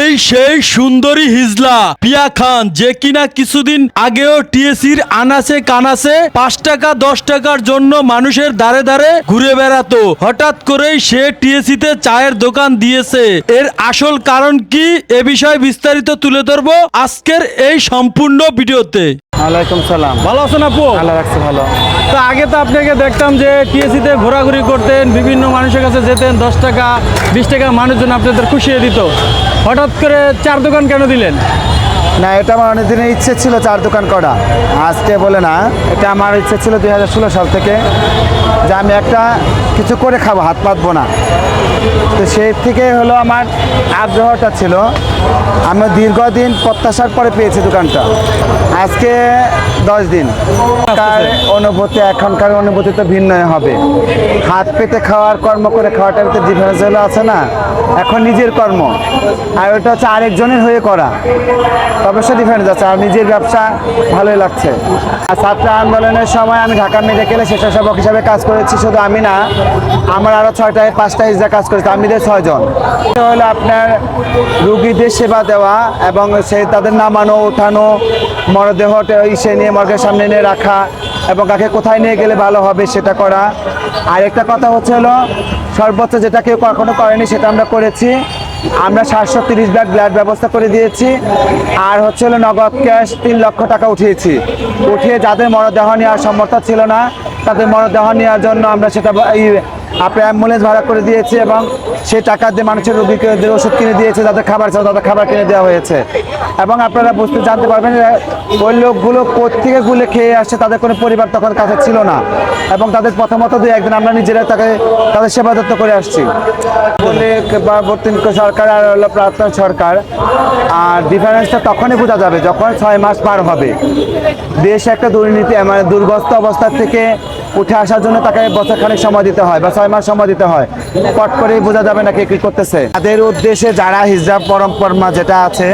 এই সেই সুন্দরী হিজলা। পিয়া খান, যে কিনা কিছুদিন আগেও টিএসির আনাসে কানাসে পাঁচ টাকা, দশ টাকার জন্য মানুষের দ্বারে দ্বারে ঘুরে বেড়াতো। হঠাৎ করেই সে টিএসিতে চায়ের দোকান দিয়েছে। এর আসল কারণ কি এ বিষয়ে বিস্তারিত তুলে ধরবো আজকের এই সম্পূর্ণ ভিডিওতে। ওয়ালাইকুম সালাম। ভালো আছেন আপু? আল্লাহ রাখছে ভালো। তো আগে তো আপনাকে দেখতাম যে টিএসিতে ঘোরাঘুরি করতেন বিভিন্ন মানুষের কাছে যেতেন দশ টাকা বিশ টাকা মানুষজন আপনাদের খুশিয়ে দিত। হঠাৎ করে চার দোকান কেন দিলেন? না এটা আমার অনেক দিনের ইচ্ছে ছিল চার দোকান করা। আজকে বলে না এটা আমার ইচ্ছে ছিল দুই হাজার ষোলো সাল থেকে যে আমি একটা কিছু করে খাব হাত পাতবো না। তো সেই থেকে হলো আমার আগ্রহটা ছিল আমি দীর্ঘদিন প্রত্যাশার পরে পেয়েছি দোকানটা। আজকে দশ দিন। তার অনুভূতি? এখনকার অনুভূতি তো ভিন্নই হবে। হাত পেতে খাওয়ার, কর্ম করে খাওয়াটার ভিতরে ডিফারেন্স হলো আছে না? এখন নিজের কর্ম। আর ওটা হচ্ছে আরেকজনের হয়ে করা। অবশ্যই ডিফারেন্স আছে। আর নিজের ব্যবসা ভালোই লাগছে। আর ছাত্র আন্দোলনের সময় আমি ঢাকা মেডিকেলে স্বেচ্ছাসেবক হিসাবে কাজ করেছি, শুধু আমি না, আমার আরও ছয়টায় পাঁচটা হিজড়া কাজ করেছি। আমি ছয়জন। হলো আপনার রুগীদের সেবা দেওয়া এবং সেই তাদের নামানো, ওঠানো, মরদেহ ইসে নিয়ে মর্গের সামনে নিয়ে রাখা এবং কাকে কোথায় নিয়ে গেলে ভালো হবে সেটা করা। আর একটা কথা হচ্ছে হলো, সর্বোচ্চ যেটা কেউ কখনো করেনি সেটা আমরা করেছি। আমরা সাতশো তিরিশ ব্যাগ ব্লাড ব্যবস্থা করে দিয়েছি। আর হচ্ছে হলো নগদ ক্যাশ তিন লক্ষ টাকা উঠিয়েছি। উঠিয়ে যাদের মরদেহ নেওয়ার সমর্থ ছিল না, তাদের মরদেহ নেওয়ার জন্য আমরা সেটা এই আপনার অ্যাম্বুলেন্স ভাড়া করে দিয়েছে এবং সেই টাকা দিয়ে মানুষের রোগীকে ওষুধ কিনে দিয়েছে, যাদের খাবার চাও তাদের খাবার কিনে দেওয়া হয়েছে। এবং আপনারা বুঝতে জানতে পারবেন ওই লোকগুলো কোথেকে গুলে খেয়ে আসছে, তাদের কোনো পরিবার তখন কাছে ছিল না। এবং তাদের প্রথমত দুই একদিন আমরা নিজেরা তাকে তাদের সেবা যত্ন করে আসছি। বলে সরকার আর হলো প্রাক্তন সরকার, আর ডিফারেন্সটা তখনই বোঝা যাবে যখন ছয় মাস পার হবে। দেশ একটা দুর্নীতি মানে দুর্গস্ত অবস্থা থেকে উঠে আসার জন্য তাকে বছরখানেক সময় দিতে হয় বা ছয় মাস সময় দিতে হয়। পট করেই বোঝা যাবে না কে কি করতেছে। তাদের উদ্দেশ্যে যারা হিজড়া পরম্পরা যেটা আছে,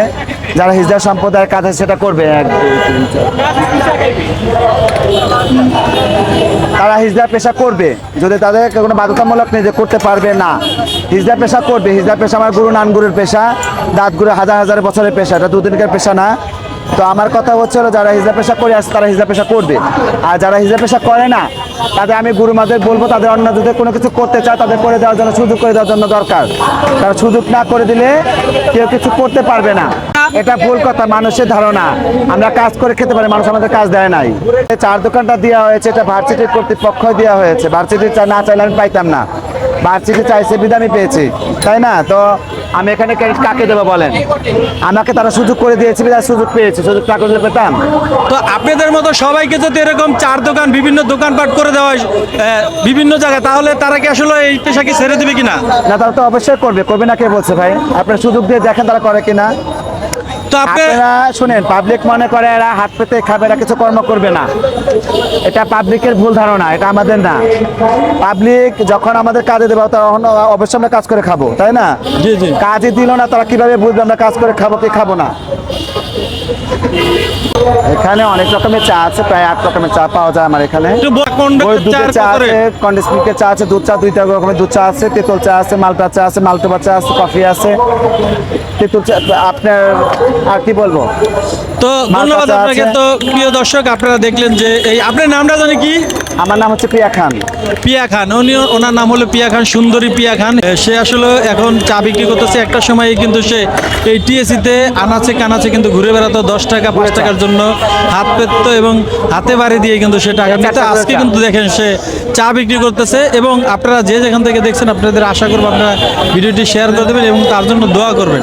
যারা হিজড়া সম্প্রদায়ের কাছে সেটা করবে। এক তারা হিজড়া পেশা করবে। যদি তাদের কোনো বাধ্যতামূলক নেই যে করতে পারবে না হিজড়া পেশা করবে। হিজড়া পেশা আমার গুরু নানগুরুর পেশা, দাঁত গুরু হাজার হাজার বছরের পেশা। এটা দুদিনকার পেশা না। তো আমার কথা হচ্ছে যারা হিজড়া পেশা করে আসছে তারা হিজড়া পেশা করবে। আর যারা হিজড়া পেশা করে না তাদের আমি গুরু মাদের বলব, তাদের অন্য যদি কোনো কিছু করতে চায়, তাদের করে দেওয়ার জন্য, সুযোগ করে দেওয়ার জন্য দরকার। তারা সুযোগ না করে দিলে কেউ কিছু করতে পারবে না। এটা ভুল কথা মানুষের ধারণা। আমরা কাজ করে খেতে পারি মানুষ আমাদের কাজ দেয় নাই। চার দোকানটা দেওয়া হয়েছে এটা ভার্সিটির কর্তৃপক্ষ দেওয়া হয়েছে। ভার্সিটি না চাইলে আমি পাইতাম না। ভার্সিটি চাইছে বিধা আমি পেয়েছি। তাই না? তো আমি এখানে কাকে দেবো বলেন? আমাকে তারা সুযোগ করে দিয়েছে বিধায় সুযোগ পেয়েছি। সুযোগ করলে পেতাম। তো আপনাদের মতো সবাইকে যদি এরকম চার দোকান বিভিন্ন দোকানপাট করে দেওয়া হয় বিভিন্ন জায়গায় তাহলে তারা কি আসলে এই পেশাকে ছেড়ে দেবে কিনা? না তারা তো অবশ্যই করবে। করবে না কে বলছে ভাই? আপনার সুযোগ দিয়ে দেখেন তারা করে কিনা। তো আপনারা শুনেন পাবলিক মনে করে এরা হাত পেতে খাবে এরা কিছু কর্ম করবে না। এটা পাবলিকের ভুল ধারণা এটা আমাদের না। পাবলিক যখন আমাদের কাজে দেবো তখন অবশ্যই আমরা কাজ করে খাব তাই না? জি, জি। কাজে দিল না তারা কীভাবে বুঝবে আমরা কাজ করে খাব কি খাব না? এখানে অনেক রকমের চা আছে প্রায় আট রকমের চা পাওয়া যায় আমার এখানে। দুধের চা আছে কন্ডেন্স মিল্কের চা আছে দুধ চা দুইটা রকমের দুধ চা আছে তেঁতুল চা আছে মালটা চা আছে মালটোবা চা আছে কফি আছে। তেঁতুল চা আপনার আর কি বলব? তো ধন্যবাদ আপনাকে তো প্রিয় দর্শক আপনারা দেখলেন যে এই আপনার নামটা জানি কি? আমার নাম হচ্ছে প্রিয়া খান। পিয়া খান উনি ওনার নাম হলো পিয়া খান সুন্দরী পিয়া খান। সে আসলে এখন চা বিক্রি করতেছে একটা সময় কিন্তু সে এই টিএসিতে আনাচে কানাচে কিন্তু ঘুরে বেড়াতো দশ টাকা পাঁচ টাকার জন্য হাত পেত এবং হাতে বাড়ি দিয়ে কিন্তু সে টাকা নিত। আজকে কিন্তু দেখেন সে চা বিক্রি করতেছে এবং আপনারা যে যেখান থেকে দেখছেন আপনাদের আশা করব আপনারা ভিডিওটি শেয়ার করে দেবেন এবং তার জন্য দোয়া করবেন।